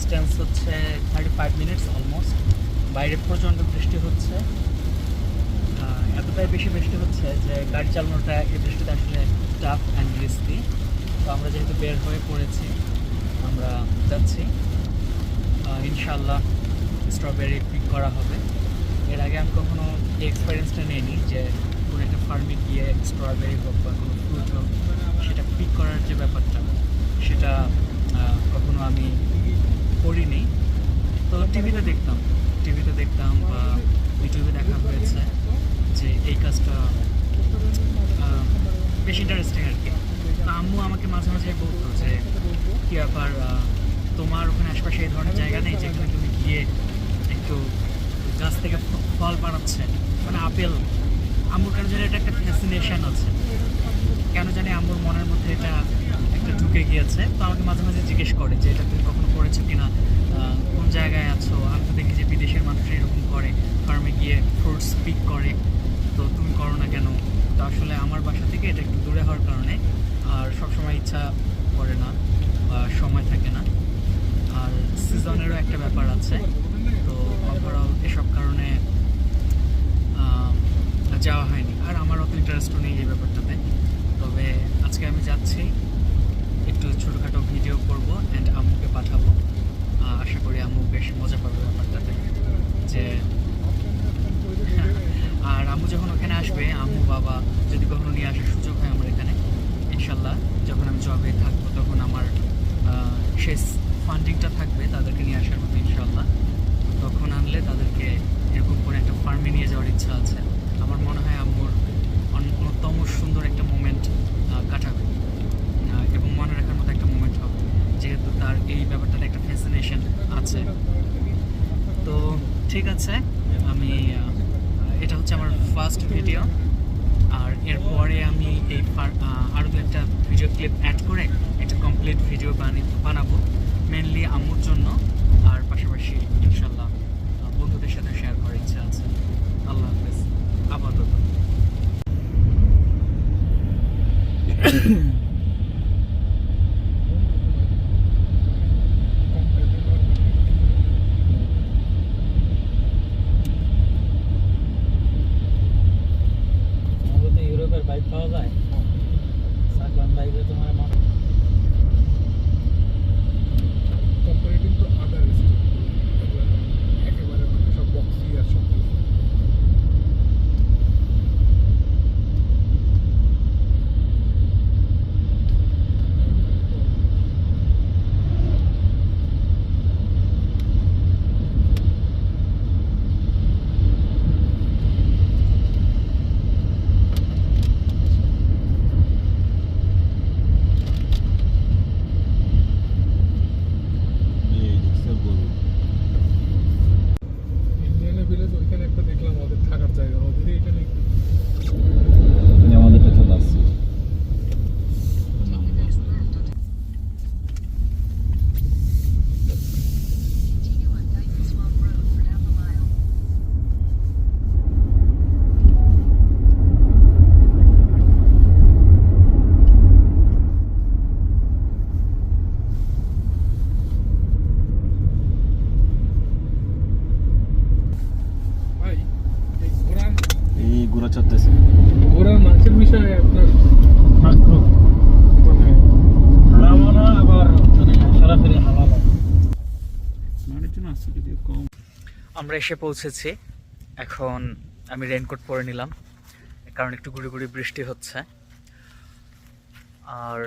Distance হচ্ছে thirty five minutes almost বাইরে প্রচণ্ড বৃষ্টি হচ্ছে। এতটাই বেশি বৃষ্টি হচ্ছে যে গাড়ি চালানোটা এই বৃষ্টিতে আসলে টাফ অ্যান্ড রিস্কি তো আমরা যেহেতু বের হয়ে পড়েছি, আমরা যাচ্ছি। ইনশাল্লাহ স্ট্রবেরি পিক করা হবে। এর আগে আমি কখনো এই এক্সপিরিয়েন্সটা নিইনি যে কোনো একটা ফার্মে গিয়ে স্ট্রবেরি হোক বা কোনো ফ্রুট হোক সেটা পিক করার যে ব্যাপারটা সেটা আহ, কখনো আমি করিনি তো টিভিতে দেখতাম টিভিতে দেখতাম বা ইউটিউবে দেখা হয়েছে যে এই কাজটা আহ, বেশ ইন্টারেস্টিং আর কি। আম্মু আমাকে মাঝে মাঝে বলতো যে, কি ব্যাপার তোমার ওখানে আশপাশে এই ধরনের জায়গা নেই যেখানে তুমি গিয়ে একটু গাছ থেকে ফল বানাচ্ছে মানে আপেল। আম্মুর কেন জানি এটা একটা ফ্যাসিনেশন আছে। কেন জানি আম্মুর মনের মধ্যে এটা একটা ঢুকে গিয়েছে। তো আমাকে মাঝে মাঝে জিজ্ঞেস করে যে, এটা তুমি কখনো করেছ কিনা? কোন জায়গায় আছো? আমি তো দেখি যে বিদেশের মানুষ এরকম করে। ফার্মে গিয়ে ফ্রুটস পিক করে। তো তুমি করো না কেন? তো আসলে আমার বাসা থেকে এটা একটু দূরে হওয়ার কারণে আর সবসময় ইচ্ছা করে না বা সময় থাকে না। আর সিজনেরও একটা ব্যাপার আছে, তো ওভারঅল এসব কারণে যাওয়া হয়নি। আর আমার অত ইন্টারেস্টও নেই এই ব্যাপারটাতে। তবে আজকে আমি যাচ্ছি, একটু ছোটোখাটো ভিডিও করব অ্যান্ড আম্মুকে পাঠাবো। আশা করি আম্মু বেশ মজা পাবে ব্যাপারটাতে, যে আর আম্মু যখন ওখানে আসবে, আম্মু, বাবা যদি কখনো নিয়ে আসার সুযোগ হয় আমার এখানে, ইনশাল্লাহ। যখন আমি জবে থাকব, তখন আমার শেষ ফান্ডিংটা থাকবে তাদেরকে নিয়ে আসার মতো, ইনশাল্লাহ। তখন আনলে তাদেরকে এরকম করে একটা ফার্মে নিয়ে যাওয়ার ইচ্ছা আছে। আমার মনে হয় আম্মুর অন্যতম সুন্দর একটা মোমেন্ট কাটাবে। এবং মনে রাখার মতো একটা মোমেন্ট হবে, যেহেতু তার এই ব্যাপারটাতে একটা ফ্যাসিনেশন আছে। তো, ঠিক আছে আমি আহ, এটা হচ্ছে আমার ফার্স্ট ভিডিও আর এরপরে আমি এই আরও একটা ভিডিও ক্লিপ অ্যাড করে একটা কমপ্লিট ভিডিও বানি বানাবো মেনলি আম্মুর জন্য। আর পাশাপাশি, ইনশাল্লাহ বন্ধুদের সাথে শেয়ার করার ইচ্ছা আছে আল্লাহ হাফেজ আপাতত আমাদের তো ইউরোপের বাইক পাওয়া যায় সাকলান বাইকে তোমার মনে কম্পারেটিভ টু আদার স্টেট একেবারে মানে সব বক্সি আর সব কিছু। ইন্ডিয়ানা ভিলেজ ওইখানে একটা দেখলাম ওদের থাকার জায়গা ওদের এখানে একটু আমাদেরটা চলে আসছে ভাই এই ঘোড়ার এই ঘোরা চড়তেছে ঘোড়ার মাংসের বিষয়ে আপনার মানে আবার সরাসরি হালাল আসছে যদিও কম আমরা এসে পৌঁছেছি। এখন আমি রেনকোট পরে নিলাম, কারণ একটু গুড়ি গুড়ি বৃষ্টি হচ্ছে। আর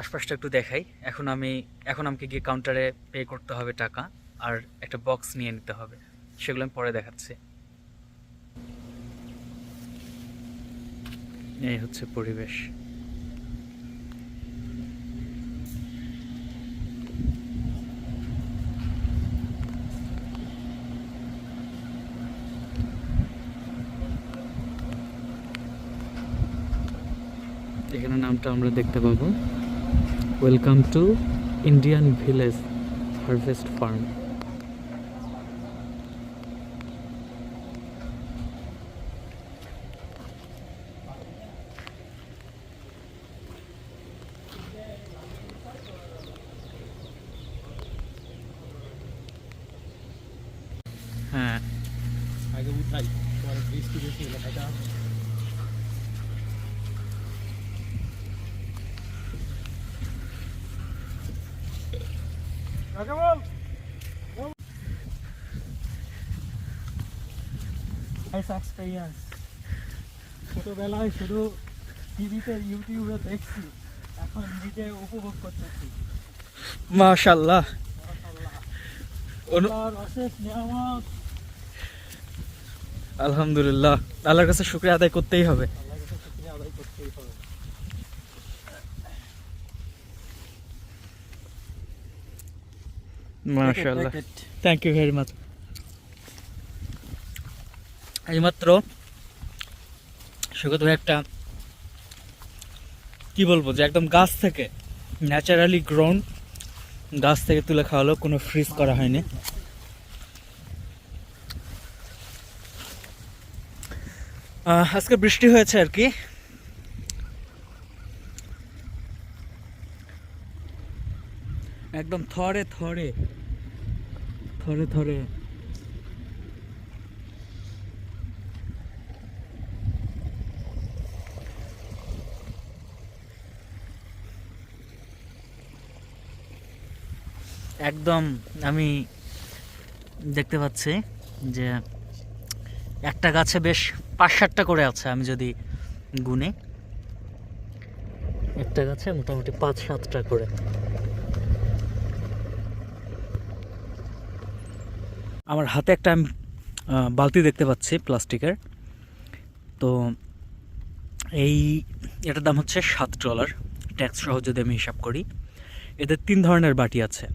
আশপাশটা একটু দেখাই। এখন আমি, এখন আমাকে গিয়ে কাউন্টারে পে করতে হবে টাকা, আর একটা বক্স নিয়ে নিতে হবে। সেগুলো আমি পরে দেখাচ্ছি। এই হচ্ছে পরিবেশ। নামটা আমরা দেখতে পাবো। Welcome to Indian village harvest farm হ্যাঁ। আগে উঠাই বৃষ্টি বেশি এলাকাটা এক্সপিরিয়েন্স ছোটবেলায় শুধু টিভিতে ইউটিউবে দেখছি এখন নিজে উপভোগ করতেছি। মাশাল্লাহ আলহামদুলিল্লাহ। আল্লাহর কাছে শুক্রিয়া আদায় করতেই হবে। আল্লাহর কাছে শুকরিয়া আদায় করতেই হবে। মাশাল্লাহ থ্যাংক ইউ ভেরি মাচ এইমাত্র সুগত একটা, কি বলব যে একদম গাছ থেকে ন্যাচারালি গ্রোন গাছ থেকে তুলে খাওয়ালো, কোনো ফ্রিজ করা হয়নি। আজকে বৃষ্টি হয়েছে আর কি। একদম থরে থরে থরে থরে। একদম আমি দেখতে পাচ্ছি যে একটা গাছে বেশ পাঁচ সাতটা করে আছে আমি যদি গুনে। একটা গাছে মোটামুটি পাঁচ সাতটা করে। আমার হাতে একটা আমি, বালতি দেখতে পাচ্ছি প্লাস্টিকের। তো এই এটার দাম হচ্ছে সাত ডলার। ট্যাক্স সহ যদি আমি হিসাব করি এদের তিন ধরনের বাটি আছে।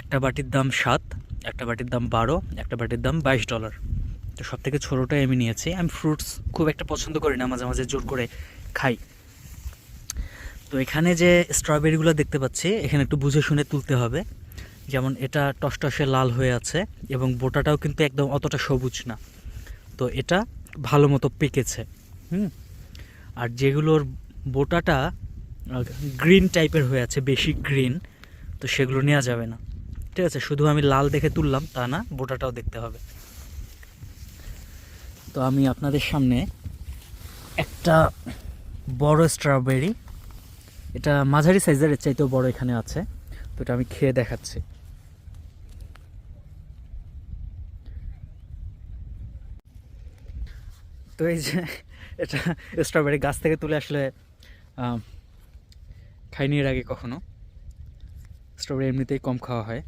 একটা বাটির দাম সাত, একটা বাটির দাম বারো, একটা বাটির দাম বাইশ ডলার তো সব থেকে ছোটোটাই আমি নিয়েছি। আমি ফ্রুটস খুব একটা পছন্দ করি না, মাঝে মাঝে জোর করে খাই। তো এখানে যে স্ট্রবেরিগুলো দেখতে পাচ্ছি, এখানে একটু বুঝে শুনে তুলতে হবে। যেমন এটা টসটসে লাল হয়ে আছে এবং বোটাটাও কিন্তু একদম অতটা সবুজ না। তো এটা ভালো মতো পেকেছে, হুম? আর যেগুলোর বোটাটা গ্রিন টাইপের হয়ে আছে, বেশি গ্রিন তো সেগুলো নেওয়া যাবে না। ঠিক আছে, শুধু আমি লাল দেখে তুললাম, তা না, বোটাটাও দেখতে হবে। তো আমি আপনাদের সামনে একটা বড় স্ট্রবেরি এটা মাঝারি সাইজের এর চাইতেও বড় এখানে আছে, তো এটা আমি খেয়ে দেখাচ্ছি। তো এই যে, এটা স্ট্রবেরি গাছ থেকে তুলে আসলে খাইনি এর আগে কখনো। স্ট্রবেরি এমনিতেই কম খাওয়া হয়।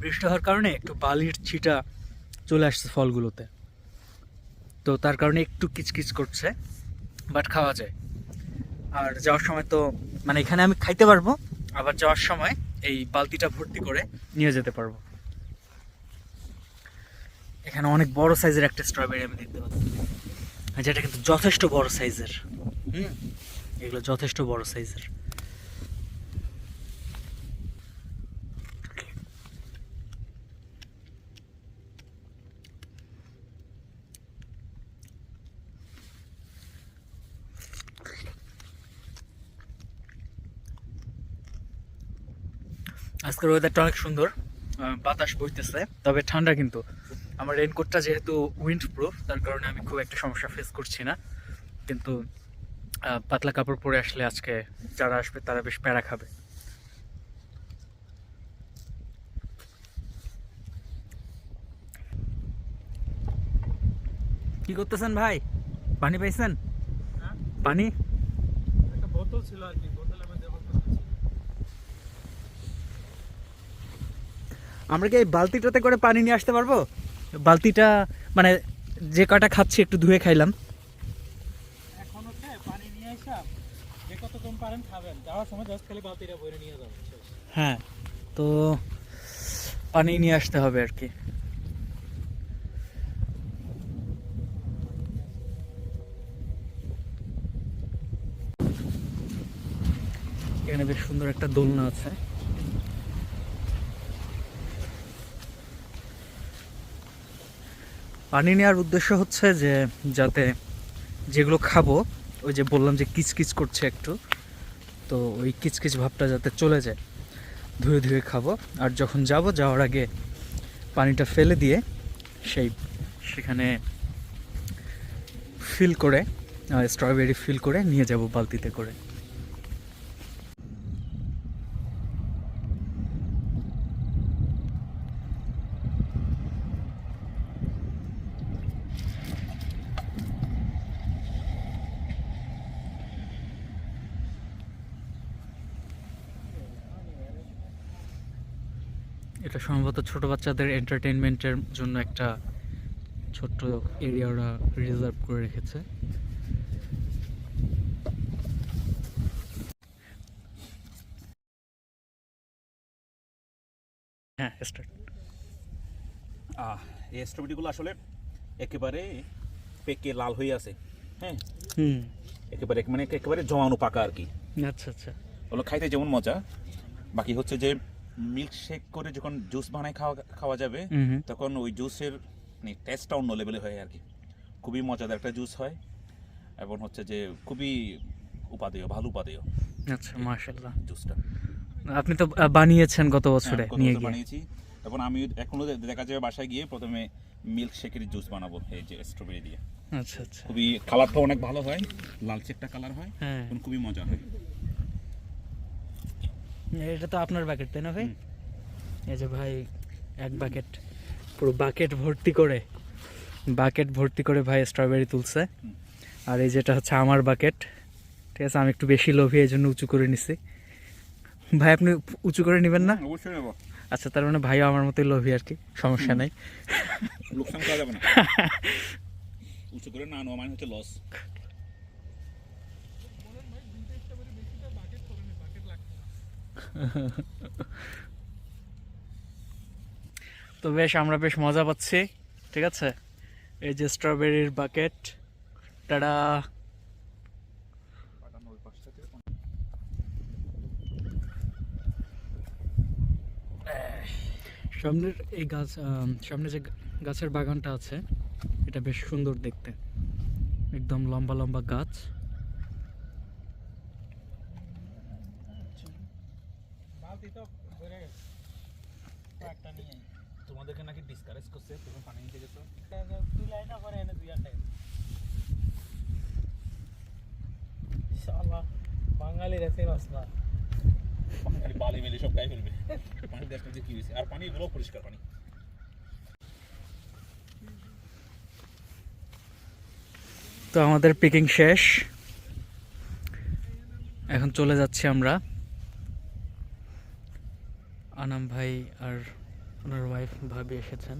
বৃষ্টি হওয়ার কারণে একটু বালির ছিটা চলে আসছে ফলগুলোতে। তো তার কারণে একটু কিচকিচ করছে বাট খাওয়া যায়। আর যাওয়ার সময় তো মানে এখানে আমি খাইতে পারব, আবার যাওয়ার সময় এই বালতিটা ভর্তি করে নিয়ে যেতে পারব। এখানে অনেক বড় সাইজের একটা স্ট্রবেরি আমি দেখতে পাচ্ছি। যেটা কিন্তু যথেষ্ট বড় সাইজের। হুম? এগুলো যথেষ্ট বড় সাইজের। আজকের ওয়েদারটা অনেক সুন্দর। বাতাস বইতেছে, তবে ঠান্ডা কিন্তু। আমার রেনকোটটা যেহেতু উইন্ড প্রুফ তার কারণে আমি খুব একটা সমস্যা ফেস করছি না। কিন্তু পাতলা কাপড় পরে আসলে আজকে যারা আসবে তারা বেশ প্যারা খাবে। কি করতেছেন ভাই? পানি পাইছেন? হ্যাঁ? পানি? একটা বোতল ছিল আর কি বোতলের মধ্যে। আমরা কি এই বালতিটাতে করে পানি নিয়ে আসতে পারব? বালতিটা মানে যে কটা খাচ্ছি একটু ধুয়ে খাইলাম। এখন হচ্ছে পানি নিয়ে আসা যে কত কম পারেন খাবেন। যাওয়ার সময় জাস্ট খালি বালতিটা ভরে নিয়ে যাবেন হ্যাঁ তো পানি নিয়ে আসতে হবে আর কি। এখানে বেশ সুন্দর একটা দোলনা আছে। পানি নেওয়ার উদ্দেশ্য হচ্ছে যে যাতে যেগুলো খাব, ওই যে বললাম যে কিচকিচ করছে একটু, তো ওই কিচকিচ ভাবটা যাতে চলে যায়। ধুয়ে ধুয়ে খাব। আর যখন যাব, যাওয়ার আগে পানিটা ফেলে দিয়ে সেই সেখানে ফিল করে স্ট্রবেরি ফিল করে নিয়ে যাব বালতিতে করে এটা সম্ভবত ছোট বাচ্চাদের এন্টারটেনমেন্টের জন্য একটা ছোট্ট এরিয়া ওরা রিজার্ভ করে রেখেছে। হ্যাঁ স্টার্ট আহ, এই স্ট্রবেরিগুলো আসলে একেবারে পেকে লাল হয়ে আছে হ্যাঁ? হুম। একেবারে মানে একেবারে জমানো পাকা আর কি। আচ্ছা আচ্ছা। ওগুলো খাইতে যেমন মজা বাকি হচ্ছে যে মিল্ক শেক করে যখন জুস বানায় খাওয়া খাওয়া যাবে। তখন ওই জুসের মানে টেস্টটা অন্য লেভেলে হয় আর কি খুবই মজাদার একটা জুস হয়। এবং হচ্ছে যে খুবই উপাদেয় ভালো উপাদেয় আচ্ছা মাশাল্লাহ জুসটা আপনি তো বানিয়েছেন গত বছরে হ্যাঁ, নিয়ে বছর গিয়ে। বানিয়েছি। এবং আমি এখনও দেখা যাবে বাসায় গিয়ে প্রথমে মিল্ক শেকের জুস বানাবো এই যে স্ট্রবেরি দিয়ে। আচ্ছা আচ্ছা। খুবই কালারটা অনেক ভালো হয় লালচে একটা কালার হয় হ্যাঁ। খুবই মজা হয়। এটা তো আপনার বাকেট তাই না ভাই? এই যে ভাই এক বাকেট পুরো বাকেট ভর্তি করে বাকেট ভর্তি করে ভাই স্ট্রবেরি তুলছে। আর এই যেটা হচ্ছে আমার বাকেট ঠিক আছে আমি একটু বেশি লোভী এই জন্য উঁচু করে নিছি। ভাই আপনি উঁচু করে নেবেন না? অবশ্যই নেব। আচ্ছা তার মানে ভাইও আমার মতোই লোভী আর কি সমস্যা নাই। লোকসান করা যাবে না। উঁচু করে না নেওয়া মানে হচ্ছে লস তো বেশ, আমরা বেশ মজা পাচ্ছি, ঠিক আছে? এই যে স্ট্রবেরির বাকেট টাডা। সামনের এই গাছ সামনে যে গাছের বাগানটা আছে, এটা বেশ সুন্দর দেখতে। একদম লম্বা লম্বা গাছ বালতি তো ভরে গেছে কয়েকটা নিয়ে আই। তোমাদেরকে নাকি ডিসকারেজ করছে তুমি পানি নিতে গেছো তুই লাইনা করে এনে দুই শালা বাঙালি রেসে না খালি বালি মেলে সব ফেলবে। পানি যে কি হয়েছে? আর পানি এগুলো পরিষ্কার পানি। তো আমাদের পিকিং শেষ। এখন চলে যাচ্ছি আমরা। আনাম ভাই আর ওনার ওয়াইফ ভাবি এসেছেন